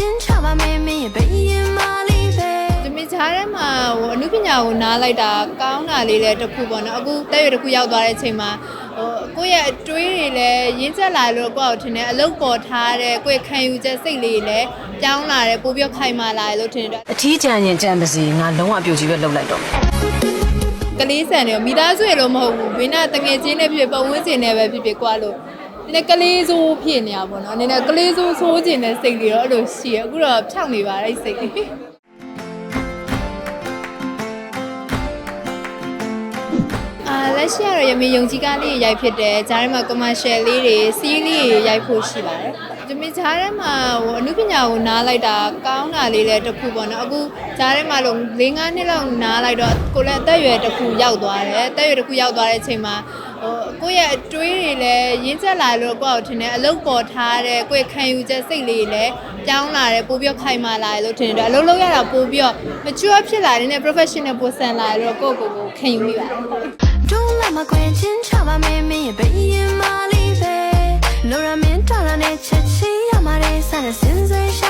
ချင်းချပါမယ်မင်းရဲ့ဘယ်ရင်မလေးပဲဒီမိသားထဲမှာဟိုအမှုပညာကိုနားလိုက်တာကောင်းတာလေးလည်းတစ်ခုပေါ့နော်အခုတက်ရွယ်တစ်ခုရောက်သွားတဲ့အချိန်မှာဟိုကိုယ့်ရဲ့အတွေးတွေလည်းရင်းချက်လာလို့ကိုယ့်ကိုထင်တယ်အလုပ်ပေါ်ထားတဲ့ကိုယ့်ရဲ့ခံယူချက်စိတ်လေးလည်းပြောင်းလာတယ်ပိုပြီးတော့ခိုင်မာလာတယ်လို့ထင်တယ်အထီးကျန်ရင်ကြံပါစေငါလုံးဝအပြိုကြီးပဲလှုပ်လိုက်တော့မယ်ကလေးဆန်တယ်မိသားစုရလို့မဟုတ်ဘူးဘေးနာတငယ်ချင်းနဲ့ဖြစ်ဖြစ်ပတ်ဝန်းကျင်နဲ့ပဲဖြစ်ဖြစ်ကွာလို့ နည်းနည်းကလေးဆိုးဖြစ်နေရပါတော့နည်းနည်းကလေးဆိုးဆိုးကျင်တဲ့စိတ်တွေတော့အဲ့လိုရှိရအခုတော့ဖြောက်နေပါအဲ့ဒီစိတ်လေးအာလက်ရှိကတော့ရမင်းယုံကြည်ကားလေးတွေရိုက်ဖြစ်တယ်ဂျားထဲမှာ commercial လေးတွေစီးလေးတွေရိုက်ဖို့ရှိပါတယ်ဒီမဂျားထဲမှာဟိုအမှုပညာကိုနားလိုက်တာကောင်းတာလေးလည်းတစ်ခုပေါ့နော်အခုဂျားထဲမှာလို့၄၅နှစ်လောက်နားလိုက်တော့ကိုလည်းအသက်အရွယ်တစ်ခုရောက်သွားတယ်အသက်အရွယ်တစ်ခုရောက်သွားတဲ့အချိန်မှာ ဟိုကိုယ့်ရဲ့အတွေးတွေလည်းရင်းချက်လာလို့ကိုယ့်ကိုထင်တယ်အလုပ်ပေါ်ထားတဲ့ကိုယ့်ရဲ့ခံယူချက်စိတ်လေးလည်းပြောင်းလာတယ်ပို့ပြီးတော့ခိုင်မာလာတယ်လို့ထင်တယ်အလုပ်လုပ်ရတာပို့ပြီးတော့ mature ဖြစ်လာတယ်နဲ့ professional ပိုဆန်လာတယ်လို့ကိုယ့်ကိုယ်ကိုခံယူမိပါတယ် Don't let my queen ချင်းချပါမယ်မင်းရဲ့ဘယ်ရင်မလေးပဲလိုရမင်းတော်ရနဲ့ချက်ချင်းရမှာတဲ့ဆန်တဲ့စင်စင်ရှ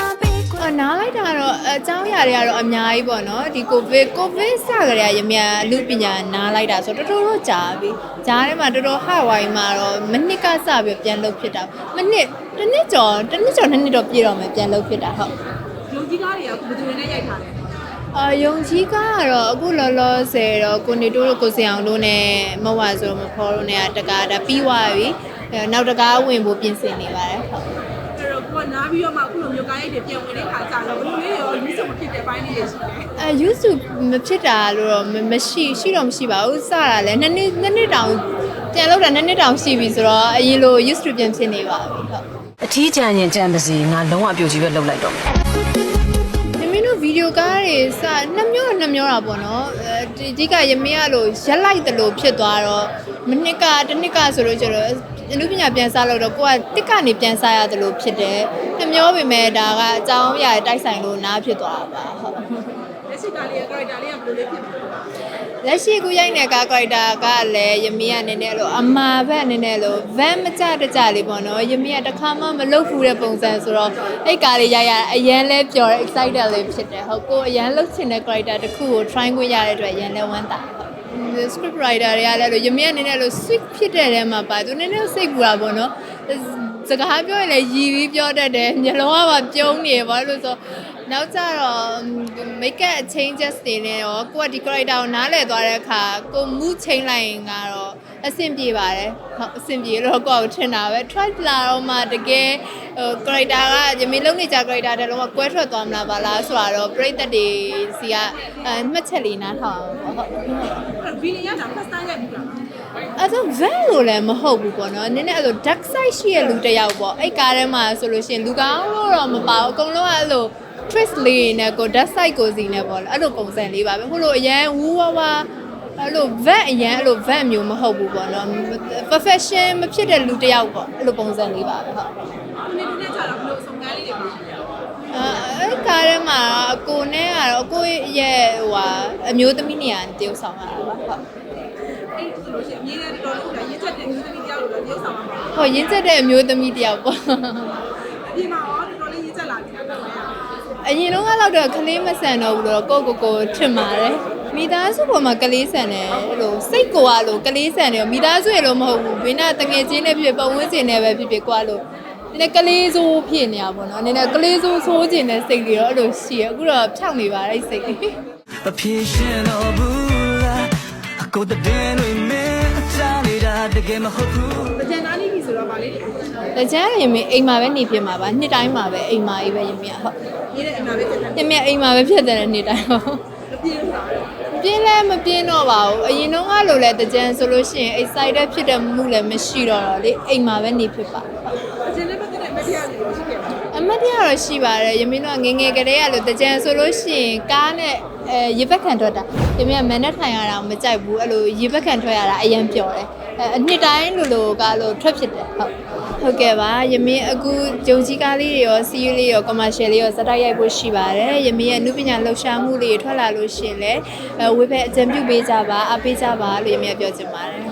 ာပြီးကွအ နားလိုက်တာကတော့အကြောင်းအရာတွေကတော့အများကြီးပေါ့နော်ဒီကိုဗစ်ကိုဗစ်စကြတဲ့ရမြန်လူပညာနားလိုက်တာဆိုတော်တော်တော့ကြာပြီဂျားထဲမှာတော်တော်ဟဝိုင်းမှာတော့မနစ်ကစပြီးပြန်လုပ်ဖြစ်တာမနစ်တစ်နှစ်ကျော်တစ်နှစ်ကျော်နှစ်နှစ်တော့ပြည့်တော့မယ်ပြန်လုပ်ဖြစ်တာဟုတ်လူကြီးကားတွေကဘယ်သူတွေနဲ့ရိုက်ထားလဲအာယုံကြီးကတော့အခုလောလောဆယ်တော့ကိုနေတိုးတို့ကိုစင်အောင်တို့နဲ့မဝါဆိုမဖော်တို့နဲ့တကားဒါပြီးသွားပြီနောက်တကားဝင်ဖို့ပြင်ဆင်နေပါတယ်ဟုတ် ပြီးတော့မှအခုလိုမျိုးကားရိုက်တွေပြန်ဝင်တဲ့ခါကျတော့ဘယ်လိုလေးရောယူဆမဖြစ်တဲ့ဘိုင်းလေးတွေရှိတယ်အဲ YouTube မဖြစ်တာလို့တော့မမရှိရှိတော့မရှိပါဘူးစတာလည်းနှစ်နှစ်နှစ်နှစ်တောင်ပြန်လောက်တာနှစ်နှစ်တောင်ရှိပြီဆိုတော့အရင်လို YouTube ပြန်ဖြစ်နေပါပြီဟုတ်အထီးကျန်ရင်ကြံပါစေငါလုံးဝအပြိုကြီးပဲလှုပ်လိုက်တော့မယ်ရမင်းတို့ဗီဒီယိုကားတွေစနှစ်မျိုးနှစ်မျိုးတာပေါ့နော်အဲဒီဒီကရမင်းကလို့ရက်လိုက်တယ်လို့ဖြစ်သွားတော့ မနှစ်ကတစ်နှစ်ကဆိုလို့ကျတော့အနုပညာပြန်စားလို့တော့ကိုကတစ်ကနေပြန်စားရတယ်လို့ဖြစ်တယ်နှစ်မျိုးပဲမဲ့ဒါကအကြောင်းအရာတိုက်ဆိုင်လို့နားဖြစ်သွားတာပါဟုတ်လက်ရှိကားလေးရဲ့ character လေးကဘယ်လိုလေးဖြစ်လဲလက်ရှိကူရိုက်နေတဲ့ကား character ကလည်းယမင်းကနည်းနည်းလို့အမာဘက်နည်းနည်းလို့ van မကြတကြလေးပေါ့နော်ယမင်းကတစ်ခါမှမလုပ်ဘူးတဲ့ပုံစံဆိုတော့အဲ့ကားလေးရိုက်ရတာအရန်လဲပျော်တယ် excited လေးဖြစ်တယ်ဟုတ်ကိုအရန်လုပ်ချင်တဲ့ character တစ်ခုကို try ခွင့်ရတဲ့အတွက်အရန်လဲဝမ်းသာတယ် script writer တွေကလည်းလို့ယမင်းကနည်းနည်းလို့ sweet ဖြစ်တဲ့ထဲမှာပါသူနည်းနည်းစိတ်ပူတာပေါ့နော်စကားပြောရင်လည်းရည်ပြီးပြောတတ်တယ်မျက်လုံးကပါပြုံးနေပါလို့ဆို နောက်ကြတော့ make up changes တွေနဲ့ရောကိုကဒီ character ကိုနားလည်သွားတဲ့အခါကို mood change လိုက်ရင်ကတော့အဆင်ပြေပါတယ်ဟုတ်အဆင်ပြေလို့ကိုယ့်ကိုထင်တာပဲ try လာတော့မှတကယ်ဟို character ကယမင်းလုံးနေကြ character တဲ့လုံးဝကွဲထွက်သွားမလားပါလားဆိုတာတော့ပြိတ္တတွေစီကအမှတ်ချက်လေးနားထောင်အောင်ပေါ့ဟုတ်အဲ့ဗီဒီယိုက first time ရိုက်ပြီးလားအဲ့တော့ van လို့လည်းမဟုတ်ဘူးပေါ့နော်နည်းနည်းအဲ့လို dark side ရှိတဲ့လူတစ်ယောက်ပေါ့အဲ့ကားထဲမှာဆိုလို့ရှိရင်လူကောင်းလို့တော့မပါဘူးအကုန်လုံးကအဲ့လို twist လေးနဲ့ကို dark side ကိုစီနဲ့ပေါ့လေအဲ့လိုပုံစံလေးပါပဲဟိုလိုအရန်ဝူဝါဝါအဲ့လို van အရန်အဲ့လို van မျိုးမဟုတ်ဘူးပေါ့နော် profession မဖြစ်တဲ့လူတစ်ယောက်ပေါ့အဲ့လိုပုံစံလေးပါပဲဟုတ်ခုနေနေကြတော့ဘယ်လိုအဆုံးကားလေးတွေပါလဲအဲအဲ့ကားထဲမှာအကိုနဲ့ကတော့အကိုရဲ့ဟိုဟာအမျိုးသမီးနေရာတယောက်ဆောင်ရတာပါဟုတ်အဲ့ဒီလိုရှိရင်အမြဲတမ်းတော်တော်လေးရင်းချက်တဲ့မျိုးသမီးတယောက်လိုတော့ရုပ်ဆောင်မှာပါဟိုရင်းချက်တဲ့အမျိုးသမီးတယောက်ပေါ့အပြင်မှာရောတော်တော်လေးရင်းချက်လာပြီတော့လည်း အရင်တော့ကတော့ကလေးမဆန်တော့ဘူးလို့ကိုကိုကိုထင်ပါတယ်မိသားစုပေါ်မှာကလေးဆန်တယ်လို့စိတ်ကိုကလို့ကလေးဆန်တယ်မိသားစုရလို့မဟုတ်ဘူးဘင်းနာတငယ်ချင်းနဲ့ဖြစ်ပတ်ဝန်းကျင်နဲ့ပဲဖြစ်ဖြစ်ကွာလို့နည်းနည်းကလေးဆိုးဖြစ်နေတာပေါ့နော်နည်းနည်းကလေးဆိုးဆိုးကျင်တဲ့စိတ်တွေတော့အဲ့လိုရှိရအခုတော့ဖြောက်နေပါတယ်အဲ့စိတ်တွေမဖြစ်ရှင်တော့ဘူးလားအကိုတည်းတွေမင်းအချားနေတာတကယ်မဟုတ်ဘူးကြံသားနေပြီဆိုတော့ဗာလေးတွေ။တကြမ်းရင်မအိမ်မှာပဲနေဖြစ်မှာပါနှစ်တိုင်းမှာပဲအိမ်မှာကြီးပဲရင်မြဟုတ် ရေးတဲ့အနာပဲကြံသား။ရင်မြအိမ်မှာပဲဖြစ်တယ်နှစ်တိုင်းဟုတ်မပြေဘူးလား။ပြင်းလဲမပြင်းတော့ပါဘူး။အရင်တော့ကလိုလဲတကြမ်းဆိုလို့ရှိရင် excited ဖြစ်တဲ့မှုလည်းမရှိတော့တော့လေအိမ်မှာပဲနေဖြစ်ပါဟုတ်အကျဉ်းလေးပတ်သက်တဲ့ media တွေရောရှိခဲ့ပါလားအမတ်တရားတော့ရှိပါတယ်ရမင်းတို့ကငယ်ငယ်ကလေးကလို့တကြံဆိုလို့ရှိရင်ကားနဲ့အဲရေဘက်ခံထွက်တာရမင်းကမန်နဲ့ထိုင်ရတာမကြိုက်ဘူးအဲ့လိုရေဘက်ခံထွက်ရတာအရင်ပျော်တယ် အဲအနှစ်တိုင်းလိုလိုကလို့ထွက်ဖြစ်တယ်ဟုတ်ဟုတ်ကဲ့ပါရမင်းအခုဂျုံကြီးကားလေးတွေရောစီးရီးလေးရော commercial လေးရောစတိုက်ရိုက်ဖို့ရှိပါတယ်ရမင်းရဲ့နုပညာလှူရှာမှုလေးတွေထွက်လာလို့ရှိရင်လည်းအဲဝေဖက်အကြံပြုပေးကြပါအားပေးကြပါလို့ရမင်းကပြောချင်ပါတယ်